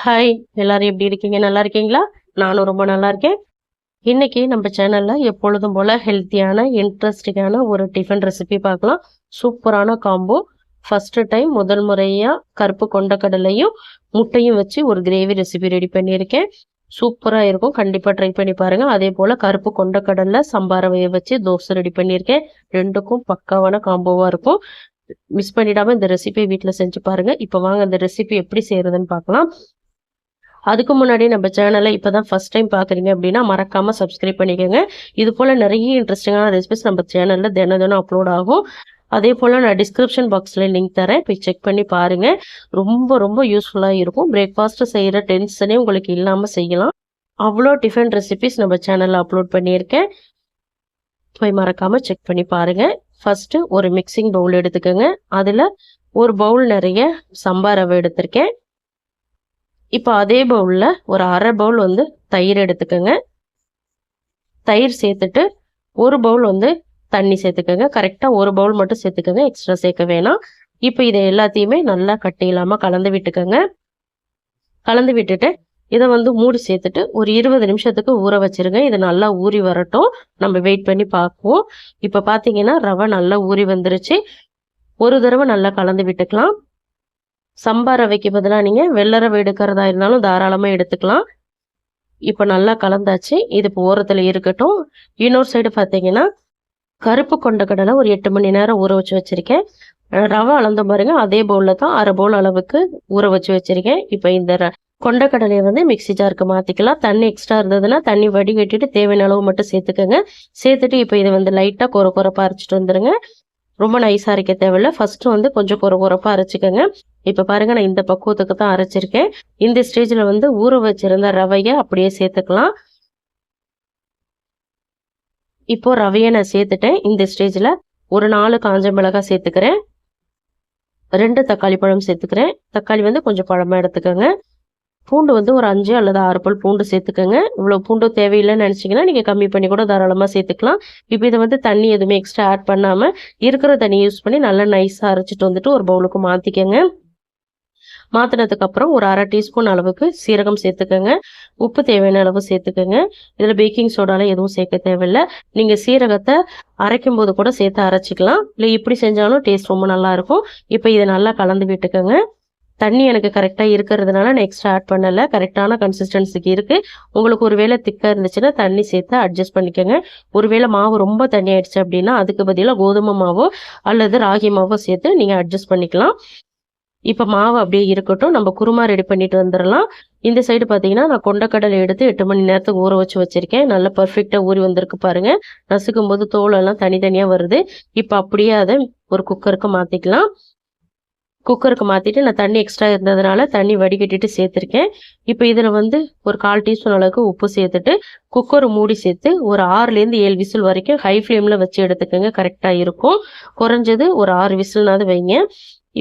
Hi எல்லாரும் எப்படி இருக்கீங்க? நல்லா இருக்கீங்களா? நானும் ரொம்ப நல்லா இருக்கேன். இன்னைக்கு நம்ம சேனலில் எப்பொழுதும் போல் ஹெல்த்தியான இன்ட்ரெஸ்டிங்கான ஒரு டிஃபன் ரெசிபி பார்க்கலாம். சூப்பரான காம்போ ஃபஸ்ட்டு டைம் முதல் முறையாக கருப்பு கொண்டக்கடலையும் முட்டையும் வச்சு ஒரு கிரேவி ரெசிபி ரெடி பண்ணியிருக்கேன். சூப்பராக இருக்கும். கண்டிப்பாக ட்ரை பண்ணி பாருங்கள் அதே போல் கருப்பு கொண்டக்கடலை சம்பாரவையை வச்சு தோசை ரெடி பண்ணியிருக்கேன். ரெண்டுக்கும் பக்காவான காம்போவாக இருக்கும். மிஸ் பண்ணிடாம இந்த ரெசிபியை வீட்டில் செஞ்சு பாருங்கள் இப்போ வாங்க இந்த ரெசிபி எப்படி செய்கிறதுன்னு பார்க்கலாம். அதுக்கு முன்னாடி நம்ம சேனலை இப்போ தான் ஃபஸ்ட் டைம் பார்க்குறீங்க அப்படின்னா மறக்காமல் சப்ஸ்கிரைப் பண்ணிக்கோங்க. இது போல் நிறைய இன்ட்ரெஸ்டிங்கான ரெசிபிஸ் நம்ம சேனலில் தினம் தினம் அப்லோட் ஆகும். அதே போல் நான் டிஸ்கிரிப்ஷன் பாக்ஸில் லிங்க் தரேன். போய் செக் பண்ணி பாருங்கள் ரொம்ப ரொம்ப யூஸ்ஃபுல்லாக இருக்கும். பிரேக்ஃபாஸ்ட்டு செய்கிற டென்ஷனே உங்களுக்கு இல்லாமல் செய்யலாம். அவ்வளோ டிஃபன் ரெசிபிஸ் நம்ம சேனலில் அப்லோட் பண்ணியிருக்கேன். போய் மறக்காமல் செக் பண்ணி பாருங்கள் ஃபஸ்ட்டு ஒரு மிக்சிங் பவுல் எடுத்துக்கோங்க. அதில் ஒரு பவுல் நிறைய சம்பா ரவை எடுத்திருக்கேன். இப்போ அதே பவுலில் ஒரு அரை பவுல் வந்து தயிர் எடுத்துக்கோங்க. தயிர் சேர்த்துட்டு ஒரு பவுல் வந்து தண்ணி சேர்த்துக்கோங்க. கரெக்டாக ஒரு பவுல் மட்டும் சேர்த்துக்கோங்க. எக்ஸ்ட்ரா சேர்க்க வேணாம். இப்போ இதை எல்லாத்தையுமே நல்லா கட்டி இல்லாமல் கலந்து விட்டுக்கோங்க. கலந்து விட்டுட்டு இதை வந்து மூடி சேர்த்துட்டு ஒரு இருபது நிமிஷத்துக்கு ஊற வச்சிருங்க. இது நல்லா ஊறி வரட்டும். நம்ம வெயிட் பண்ணி பார்ப்போம். இப்போ பார்த்தீங்கன்னா ரவை நல்லா ஊறி வந்துருச்சு. ஒரு தடவை நல்லா கலந்து விட்டுக்கலாம். சம்பா ரவைக்கு பதிலாக நீங்கள் வெள்ளரவை எடுக்கிறதா இருந்தாலும் தாராளமாக எடுத்துக்கலாம். இப்போ நல்லா கலந்தாச்சு. இது இப்போ ஓரத்தில் இருக்கட்டும். இன்னொரு சைடு பார்த்தீங்கன்னா கருப்பு கொண்ட கடலை ஒரு எட்டு மணி நேரம் ஊற வச்சு வச்சுருக்கேன். ரவை அளந்த பாருங்க. அதே பவுலில் தான் அரை பவுல் அளவுக்கு ஊற வச்சு வச்சுருக்கேன். இப்போ இந்த கொண்டக்கடலையை வந்து மிக்சி ஜாருக்கு மாற்றிக்கலாம் தண்ணி எக்ஸ்ட்ரா இருந்ததுன்னா தண்ணி வடிகட்டிட்டு தேவையான அளவு மட்டும் சேர்த்துக்கோங்க. சேர்த்துட்டு இப்போ இதை வந்து லைட்டாக குறை குறைப்பாக அரைச்சிட்டு வந்துடுங்க ரொம்ப நைஸாக அரைக்க தேவையில்ல. ஃபஸ்ட்டு வந்து கொஞ்சம் குறை குறப்பாக அரைச்சிக்கோங்க. இப்போ பாருங்க நான் இந்த பக்குவத்துக்கு தான் அரைச்சிருக்கேன். இந்த ஸ்டேஜில் வந்து ஊற வச்சிருந்த ரவையை அப்படியே சேர்த்துக்கலாம். இப்போ ரவையை நான் சேர்த்துட்டேன். இந்த ஸ்டேஜில் ஒரு நாலு காஞ்ச மிளகாய் சேர்த்துக்கிறேன். ரெண்டு தக்காளி பழம் சேர்த்துக்கிறேன். தக்காளி வந்து கொஞ்சம் பழமாக எடுத்துக்கோங்க. பூண்டு வந்து ஒரு அஞ்சு அல்லது ஆறு பல் பூண்டு சேர்த்துக்கோங்க. இவ்வளோ பூண்டு தேவையில்லைன்னு நினச்சிங்கன்னா நீங்கள் கம்மி பண்ணி கூட தாராளமாக சேர்த்துக்கலாம். இப்போ இதை வந்து தண்ணி எதுவுமே எக்ஸ்ட்ரா ஆட் பண்ணாமல் இருக்கிற தண்ணி யூஸ் பண்ணி நல்லா நைஸாக அரைச்சிட்டு வந்துட்டு ஒரு பவுலுக்கு மாற்றிக்கோங்க மாற்றினதுக்கப்புறம் ஒரு அரை டீஸ்பூன் அளவுக்கு சீரகம் சேர்த்துக்கோங்க. உப்பு தேவையான அளவு சேர்த்துக்கோங்க. இதில் பேக்கிங் சோடாலாம் எதுவும் சேர்க்க தேவையில்லை. நீங்கள் சீரகத்தை அரைக்கும் போது கூட சேர்த்து அரைச்சிக்கலாம். இல்லை இப்படி செஞ்சாலும் டேஸ்ட் ரொம்ப நல்லா இருக்கும். இப்போ இதை நல்லா கலந்து விட்டுக்கோங்க. தண்ணி எனக்கு கரெக்டாக இருக்கிறதுனால நான் எக்ஸ்ட்ரா ஆட் பண்ணலை. கரெக்டான கன்சிஸ்டன்சிக்கு இருக்குது உங்களுக்கு ஒரு வேளை திக்காக இருந்துச்சுன்னா தண்ணி சேர்த்து அட்ஜஸ்ட் பண்ணிக்கோங்க. ஒருவேளை மாவு ரொம்ப தண்ணி ஆயிடுச்சு அப்படின்னா அதுக்கு பதிலாக கோதுமை மாவோ அல்லது ராகி மாவோ சேர்த்து நீங்கள் அட்ஜஸ்ட் பண்ணிக்கலாம். இப்போ மாவு அப்படியே இருக்கட்டும். நம்ம குருமா ரெடி பண்ணிட்டு வந்துடலாம் இந்த சைடு பார்த்தீங்கன்னா நான் கொண்டக்கடலை எடுத்து எட்டு மணி நேரத்துக்கு ஊற வச்சு வச்சிருக்கேன். நல்லா பர்ஃபெக்டாக ஊறி வந்திருக்கு பாருங்கள் நசுக்கும் போது தோலெல்லாம் தனித்தனியாக வருது. இப்போ அப்படியே அதை ஒரு குக்கருக்கு மாற்றிக்கலாம் குக்கருக்கு மாற்றிட்டு நான் தண்ணி எக்ஸ்ட்ரா இருந்ததுனால தண்ணி வடிகட்டிட்டு சேர்த்துருக்கேன். இப்போ இதில் வந்து ஒரு கால் டீஸ்பூன் அளவுக்கு உப்பு சேர்த்துட்டு குக்கர் மூடி சேர்த்து ஒரு ஆறுலேருந்து ஏழு விசில் வரைக்கும் ஹை ஃப்ளேமில் வச்சு எடுத்துக்கோங்க. கரெக்டாக இருக்கும். குறைஞ்சது ஒரு ஆறு விசில்னாவது வைங்க.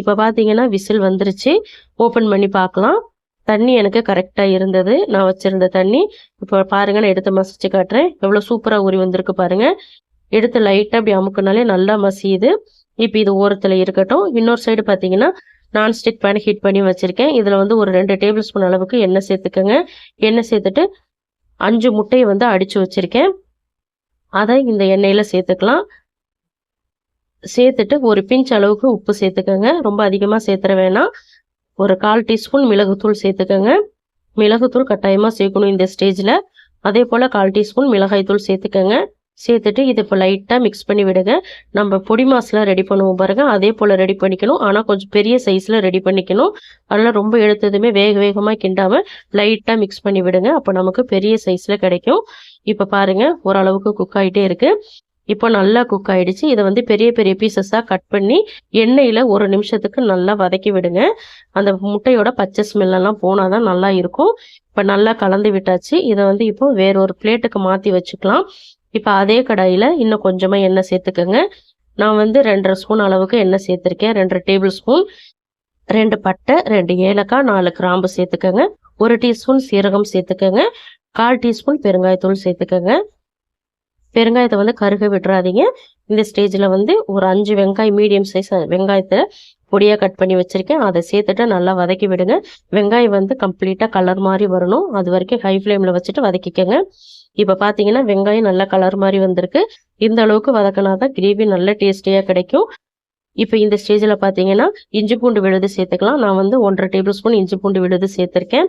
இப்போ பார்த்தீங்கன்னா விசில் வந்துருச்சு. ஓப்பன் பண்ணி பார்க்கலாம் தண்ணி எனக்கு கரெக்டாக இருந்தது. நான் வச்சுருந்த தண்ணி. இப்போ பாருங்கள் நான் எடுத்து மசிச்சு காட்டுறேன். எவ்வளோ சூப்பராக ஊறி வந்திருக்கு பாருங்கள் எடுத்து லைட்டாக அப்படி அமுக்குனாலே நல்லா மசியுது. இப்போ இது ஓரத்தில் இருக்கட்டும். இன்னொரு சைடு பார்த்தீங்கன்னா நான்ஸ்டிக் பேன் ஹீட் பண்ணி வச்சுருக்கேன். இதில் வந்து ஒரு ரெண்டு டேபிள் ஸ்பூன் அளவுக்கு எண்ணெய் சேர்த்துக்கோங்க. எண்ணெய் சேர்த்துட்டு அஞ்சு முட்டையை வந்து அடித்து வச்சுருக்கேன். அதை இந்த எண்ணெயில் சேர்த்துக்கலாம். சேர்த்துட்டு ஒரு பிஞ்ச் அளவுக்கு உப்பு சேர்த்துக்கோங்க. ரொம்ப அதிகமாக சேர்த்துற வேணாம். ஒரு கால் டீஸ்பூன் மிளகுத்தூள் சேர்த்துக்கோங்க. மிளகுத்தூள் கட்டாயமாக சேர்க்கணும் இந்த ஸ்டேஜில் அதே போல் கால் டீஸ்பூன் மிளகாய்த்தூள் சேர்த்துக்கோங்க. சேர்த்துட்டு இது இப்போ லைட்டாக மிக்ஸ் பண்ணி விடுங்க. நம்ம பொடி மாஸ்லாம் ரெடி பண்ணுவோம் பாருங்கள் அதே போல் ரெடி பண்ணிக்கணும். ஆனால் கொஞ்சம் பெரிய சைஸில் ரெடி பண்ணிக்கணும். அதெல்லாம் ரொம்ப எடுத்ததுமே வேக வேகமாக கிண்டாமல் லைட்டாக மிக்ஸ் பண்ணி விடுங்க. அப்போ நமக்கு பெரிய சைஸில் கிடைக்கும். இப்போ பாருங்கள் ஓரளவுக்கு குக் ஆகிட்டே இருக்குது இப்போ நல்லா குக் ஆகிடுச்சு இதை வந்து பெரிய பெரிய பீசஸாக கட் பண்ணி எண்ணெயில் ஒரு நிமிஷத்துக்கு நல்லா வதக்கி விடுங்க. அந்த முட்டையோட பச்சை ஸ்மெல்லாம் போனால் தான் நல்லா இருக்கும். இப்போ நல்லா கலந்து விட்டாச்சு. இதை வந்து இப்போ வேற ஒரு பிளேட்டுக்கு மாற்றி வச்சுக்கலாம். இப்போ அதே கடாயில் இன்னும் கொஞ்சமாக எண்ணெய் சேர்த்துக்கோங்க. நான் வந்து ரெண்டரை ஸ்பூன் அளவுக்கு எண்ணெய் சேர்த்துருக்கேன். ரெண்டரை டேபிள் ஸ்பூன் ரெண்டு பட்டை ரெண்டு ஏலக்காய் நாலு கிராம்பு சேர்த்துக்கோங்க. ஒரு டீஸ்பூன் சீரகம் சேர்த்துக்கோங்க. கால் டீஸ்பூன் பெருங்காயத்தூள் சேர்த்துக்கோங்க. பெருங்காயத்தை வந்து கருக விட்டுறாதீங்க. இந்த ஸ்டேஜில் வந்து ஒரு அஞ்சு வெங்காயம் மீடியம் சைஸ் வெங்காயத்தை பொடியாக கட் பண்ணி வச்சுருக்கேன். அதை சேர்த்துட்டு நல்லா வதக்கி விடுங்க. வெங்காயம் வந்து கம்ப்ளீட்டாக கலர் மாதிரி வரணும். அது வரைக்கும் ஹை ஃப்ளேமில் வச்சுட்டு வதக்கிக்கோங்க. இப்போ பார்த்தீங்கன்னா வெங்காயம் நல்லா கலர் மாதிரி வந்திருக்கு. இந்த அளவுக்கு வதக்கினா தான் கிரேவி நல்ல டேஸ்டியாக கிடைக்கும். இப்போ இந்த ஸ்டேஜில் பார்த்தீங்கன்னா இஞ்சி பூண்டு விழுது சேர்த்துக்கலாம். நான் வந்து ஒன்றரை டேபிள் ஸ்பூன் இஞ்சி பூண்டு விழுது சேர்த்துருக்கேன்.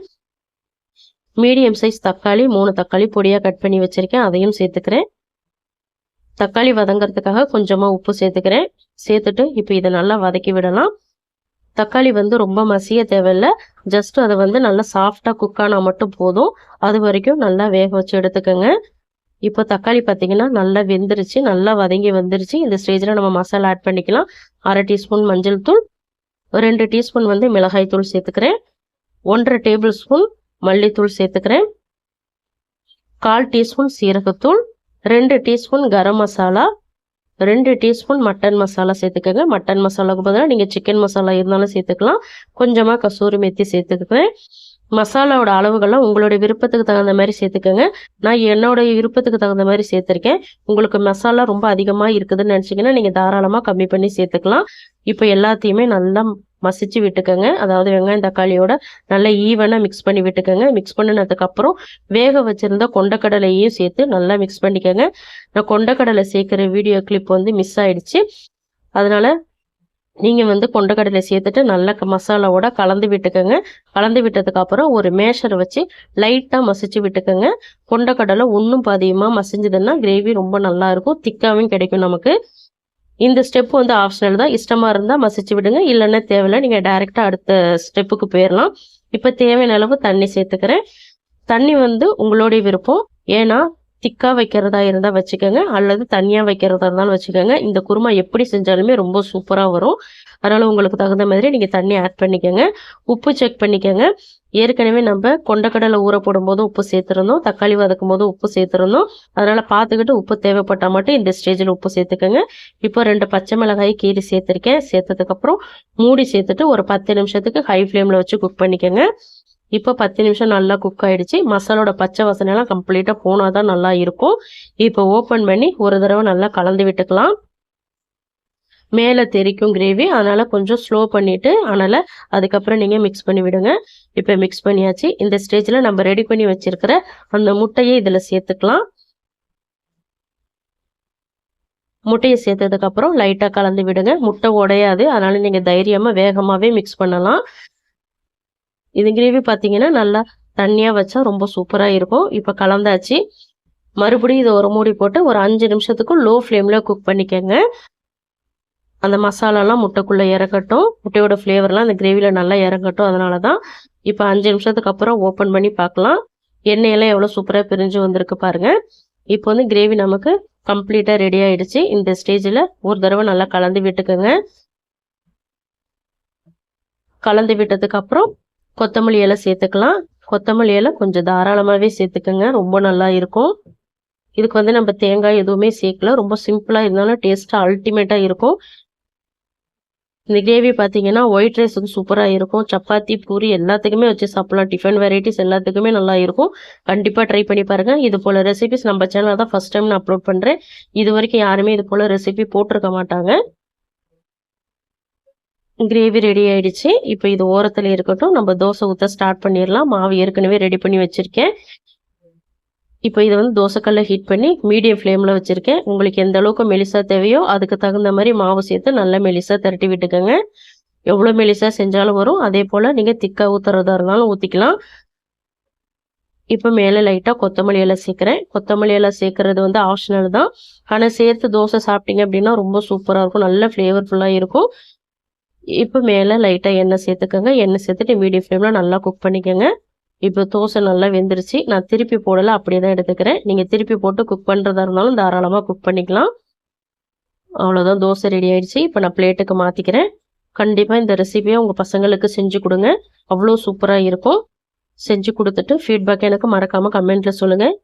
மீடியம் சைஸ் தக்காளி மூணு தக்காளி பொடியாக கட் பண்ணி வச்சுருக்கேன். அதையும் சேர்த்துக்கிறேன். தக்காளி வதங்கிறதுக்காக கொஞ்சமாக உப்பு சேர்த்துக்கிறேன். சேர்த்துட்டு இப்போ இதை நல்லா வதக்கி விடலாம். தக்காளி வந்து ரொம்ப மசிய தேவையில்ல. ஜஸ்ட் அதை வந்து நல்லா சாஃப்டாக குக் ஆனால் மட்டும் போதும். அது வரைக்கும் நல்லா வேக வச்சு எடுத்துக்கோங்க. இப்போ தக்காளி பார்த்தீங்கன்னா நல்லா வெந்துருச்சு நல்லா வதங்கி வந்துருச்சு. இந்த ஸ்டேஜில் நம்ம மசாலா ஆட் பண்ணிக்கலாம். அரை டீஸ்பூன் மஞ்சள் தூள் ரெண்டு டீஸ்பூன் வந்து மிளகாய் தூள் சேர்த்துக்கிறேன். ஒன்றரை டேபிள் ஸ்பூன் மல்லித்தூள் சேர்த்துக்கிறேன். கால் டீஸ்பூன் சீரகத்தூள் ரெண்டு டீஸ்பூன் கரம் மசாலா ரெண்டு டீஸ்பூன் மட்டன் மசாலா சேர்த்துக்கோங்க. மட்டன் மசாலாவுக்கு பதிலாக நீங்கள் சிக்கன் மசாலா இருந்தாலும் சேர்த்துக்கலாம். கொஞ்சமாக கசூரி மெத்தி சேர்த்துக்கிறேன். மசாலாவோட அளவுகள்லாம் உங்களுடைய விருப்பத்துக்கு தகுந்த மாதிரி சேர்த்துக்கோங்க. நான் என்னோடைய விருப்பத்துக்கு தகுந்த மாதிரி சேர்த்துருக்கேன். உங்களுக்கு மசாலா ரொம்ப அதிகமாக இருக்குதுன்னு நினச்சிங்கன்னா நீங்கள் தாராளமாக கம்மி பண்ணி சேர்த்துக்கலாம். இப்போ எல்லாத்தையுமே நல்லா மசிச்சு விட்டுக்கோங்க. அதாவது வெங்காயம் தக்காளியோட நல்லா ஈவனாக மிக்ஸ் பண்ணி விட்டுக்கோங்க. மிக்ஸ் பண்ணினதுக்கப்புறம் வேக வச்சுருந்த கொண்டக்கடலையும் சேர்த்து நல்லா மிக்ஸ் பண்ணிக்கோங்க. நான் கொண்டக்கடலை சேர்க்குற வீடியோ கிளிப் வந்து மிஸ் ஆயிடுச்சு. அதனால் நீங்கள் வந்து கொண்டக்கடலை சேர்த்துட்டு நல்லா மசாலாவோட கலந்து விட்டுக்கோங்க. கலந்து விட்டதுக்கப்புறம் ஒரு மேஷரை வச்சு லைட்டாக மசிச்சு விட்டுக்கோங்க. கொண்டக்கடலை ஒன்றும் பாதியமாக மசிஞ்சதுன்னா கிரேவி ரொம்ப நல்லாயிருக்கும் திக்காகவும் கிடைக்கும் நமக்கு. இந்த ஸ்டெப் வந்து ஆப்ஷனல் தான். இஷ்டமாக இருந்தால் மசிச்சு விடுங்க. இல்லைன்னா தேவையில்லை. நீங்கள் டைரெக்டாக அடுத்த ஸ்டெப்புக்கு போயிடலாம் இப்போ தேவையான அளவு தண்ணி சேர்த்துக்கிறேன். தண்ணி வந்து உங்களுடைய விருப்பம். ஏன்னா திக்காக வைக்கிறதா இருந்தால் வச்சுக்கோங்க. அல்லது தனியாக வைக்கிறதா இருந்தாலும் வச்சுக்கோங்க. இந்த குருமா எப்படி செஞ்சாலுமே ரொம்ப சூப்பராக வரும். அதனால் உங்களுக்கு தகுந்த மாதிரி நீங்கள் தண்ணி ஆட் பண்ணிக்கோங்க. உப்பு செக் பண்ணிக்கோங்க. ஏற்கனவே நம்ம கொண்டக்கடலை ஊற போடும்போது உப்பு சேர்த்துருந்தோம். தக்காளி வதக்கும் போது உப்பு சேர்த்துருந்தோம். அதனால் பார்த்துக்கிட்டு உப்பு தேவைப்பட்டால் மட்டும் இந்த ஸ்டேஜில் உப்பு சேர்த்துக்கோங்க. இப்போ ரெண்டு பச்சை மிளகாய் கீரி சேர்த்துருக்கேன். சேர்த்ததுக்கப்புறம் மூடி சேர்த்துட்டு ஒரு பத்து நிமிஷத்துக்கு ஹை ஃப்ளேமில் வச்சு குக் பண்ணிக்கோங்க. இப்போ பத்து நிமிஷம் நல்லா குக் ஆகிடுச்சு மசாலோட பச்சை வசனையெல்லாம் கம்ப்ளீட்டாக போனால் தான் நல்லா இருக்கும். இப்போ ஓப்பன் பண்ணி ஒரு தடவை நல்லா கலந்து விட்டுக்கலாம். மேலே தெரிக்கும் கிரேவி அதனால் கொஞ்சம் ஸ்லோ பண்ணிவிட்டு அதனால் அதுக்கப்புறம் நீங்கள் மிக்ஸ் பண்ணி விடுங்க. இப்போ மிக்ஸ் பண்ணியாச்சு. இந்த ஸ்டேஜில் நம்ம ரெடி பண்ணி வச்சுருக்கிற அந்த முட்டையை இதில் சேர்த்துக்கலாம். முட்டையை சேர்த்ததுக்கப்புறம் லைட்டாக கலந்து விடுங்க. முட்டை உடையாது. அதனால் நீங்கள் தைரியமாக வேகமாகவே மிக்ஸ் பண்ணலாம். இது கிரேவி பார்த்தீங்கன்னா நல்லா தண்ணியாக வச்சா ரொம்ப சூப்பராக இருக்கும். இப்போ கலந்தாச்சு. மறுபடியும் இதை ஒரு மூடி போட்டு ஒரு அஞ்சு நிமிஷத்துக்கும் லோ ஃப்ளேமில் குக் பண்ணிக்கோங்க. அந்த மசாலாலாம் முட்டைக்குள்ளே இறக்கட்டும் முட்டையோட ஃப்ளேவர்லாம் அந்த கிரேவியில் நல்லா இறங்கட்டும். அதனால தான் இப்போ அஞ்சு நிமிஷத்துக்கு அப்புறம் ஓப்பன் பண்ணி பார்க்கலாம் எண்ணெயெல்லாம் எவ்வளோ சூப்பராக பிரிஞ்சு வந்திருக்கு பாருங்கள் இப்போ வந்து கிரேவி நமக்கு கம்ப்ளீட்டாக ரெடி ஆகிடுச்சு இந்த ஸ்டேஜில் ஒரு தடவை நல்லா கலந்து விட்டுக்கோங்க. கலந்து விட்டதுக்கு அப்புறம் கொத்தமல்லி இலை சேர்த்துக்கலாம். கொத்தமல்லி இலை கொஞ்சம் தாராளமாகவே சேர்த்துக்கோங்க. ரொம்ப நல்லா இருக்கும். இதுக்கு வந்து நம்ம தேங்காய் எதுவுமே சேர்க்கல. ரொம்ப சிம்பிளாக இருந்தாலும் டேஸ்ட்டாக அல்டிமேட்டாக இருக்கும். இந்த கிரேவி பார்த்தீங்கன்னா ஒயிட் வந்து சூப்பராக இருக்கும். சப்பாத்தி பூரி எல்லாத்துக்குமே வச்சு சாப்பிட்லாம். டிஃபன் வெரைட்டிஸ் எல்லாத்துக்குமே நல்லா இருக்கும். கண்டிப்பாக ட்ரை பண்ணி பாருங்கள் இது போல் ரெசிபிஸ் நம்ம சேனலில் தான் ஃபஸ்ட் டைம் நான் அப்லோட் பண்ணுறேன் இது வரைக்கும் யாருமே இது போல் ரெசிபி போட்டிருக்க மாட்டாங்க. கிரேவி ரெடி ஆயிடுச்சு. இப்போ இது ஓரத்தில் இருக்கட்டும் நம்ம தோசை ஊற்ற ஸ்டார்ட் பண்ணிடலாம். மாவு ஏற்கனவே ரெடி பண்ணி வச்சுருக்கேன். இப்போ இதை வந்து தோசைக்கல்ல ஹீட் பண்ணி மீடியம் ஃப்ளேமில் வச்சுருக்கேன். உங்களுக்கு எந்த அளவுக்கு மெலிசா தேவையோ அதுக்கு தகுந்த மாதிரி மாவு சேர்த்து நல்லா மெலிசாக திரட்டி விட்டுக்கோங்க. எவ்வளோ மெலிசாக செஞ்சாலும் வரும். அதே போல் நீங்கள் திக்காக ஊற்றுறதா இருந்தாலும் ஊற்றிக்கலாம் இப்போ மேலே லைட்டாக கொத்தமல்லி எல்லாம் சேர்க்குறேன். கொத்தமல்லி எல்லாம் சேர்க்குறது வந்து ஆப்ஷனல் தான். ஆனால் சேர்த்து தோசை சாப்பிட்டீங்க அப்படின்னா ரொம்ப சூப்பராக இருக்கும். நல்ல ஃப்ளேவர்ஃபுல்லாக இருக்கும். இப்போ மேலே லைட்டாக எண்ணெய் சேர்த்துக்கோங்க. எண்ணெய் சேர்த்துட்டு மீடியம் ஃப்ளேமில் நல்லா குக் பண்ணிக்கோங்க. இப்போ தோசை நல்லா வெந்துருச்சு. நான் திருப்பி போடலை அப்படியே தான் எடுத்துக்கிறேன். நீங்கள் திருப்பி போட்டு குக் பண்ணுறதா இருந்தாலும் தாராளமாக குக் பண்ணிக்கலாம். அவ்வளோதான் தோசை ரெடி ஆயிடுச்சு. இப்போ நான் பிளேட்டுக்கு மாற்றிக்கிறேன் கண்டிப்பாக இந்த ரெசிபியை உங்கள் பசங்களுக்கு செஞ்சு கொடுங்க. அவ்வளோ சூப்பராக இருக்கும். செஞ்சு கொடுத்துட்டு ஃபீட்பேக் எனக்கு மறக்காமல் கமெண்ட்டில் சொல்லுங்கள்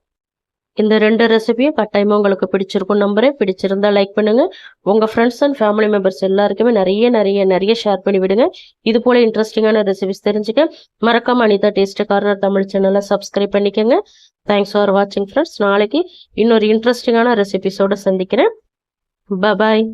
இந்த ரெண்டு ரெசிபியும் கட்டாயமாக உங்களுக்கு பிடிச்சிருக்கும் நம்புறேன். பிடிச்சிருந்தா லைக் பண்ணுங்கள் உங்கள் ஃப்ரெண்ட்ஸ் அண்ட் ஃபேமிலி மெம்பர்ஸ் எல்லாருக்குமே நிறைய நிறைய நிறைய ஷேர் பண்ணி விடுங்க. இது போல இன்ட்ரெஸ்டிங்கான ரெசிபிஸ் தெரிஞ்சுக்க மறக்காம அனிதா டேஸ்ட் கார்னர் தமிழ் சேனலை சப்ஸ்கிரைப் பண்ணிக்கோங்க. தேங்க்ஸ் ஃபார் வாட்சிங் ஃப்ரெண்ட்ஸ் நாளைக்கு இன்னொரு இன்ட்ரெஸ்டிங்கான ரெசிபிஸோடு சந்திக்கிறேன். பாய்